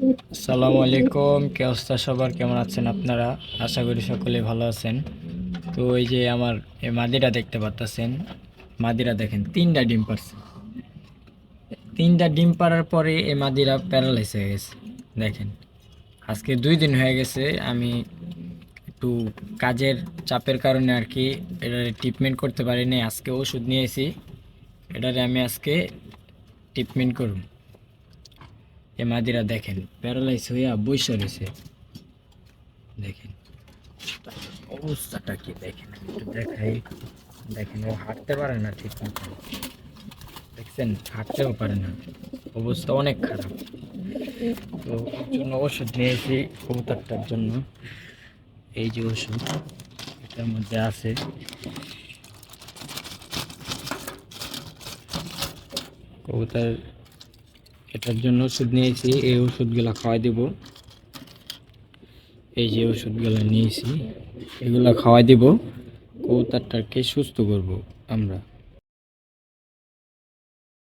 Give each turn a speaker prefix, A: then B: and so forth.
A: আসসালামু আলাইকুম, কে অবস্থা সবার? কেমন আছেন আপনারা? আশা করি সকলে ভালো আছেন। তো এই যে আমার এই মাদিরা দেখতে পাচ্ছেন মাদিরা দেখেন, তিনটা ডিম পারছে। তিনটা ডিম পারার পরে এই মাদিরা প্যারালাইজ হয়ে গেছে। দেখেন, আজকে দুই দিন হয়ে গেছে, আমি একটু কাজের চাপের কারণে আর কি এটার ট্রিটমেন্ট করতে পারিনি। আজকে ওষুধ নিয়েছি, এটারে আমি আজকে ট্রিটমেন্ট করুন এ মাদিরা দেখেন প্যারালাইজ হইয়া বৈশা রয়েছে দেখেন, অবস্থাটা কি দেখেন, একটু দেখাই। দেখেন, ও হাঁটতে পারে না ঠিক মতো। দেখছেন, হাঁটতেও পারে না। অবস্থা অনেক খারাপ। তো ওর জন্য ওষুধ নিয়েছি কবুতরটার জন্য। এই যে ওষুধ, এটার মধ্যে আছে। কবুতর এটার জন্য ওষুধ নিয়েছি, এই ওষুধগুলো খাওয়াই দেব। এই যে ওষুধগুলো নিয়েছি, এগুলো খাওয়াই দেব। কবুতরটাকে সুস্থ করব আমরা।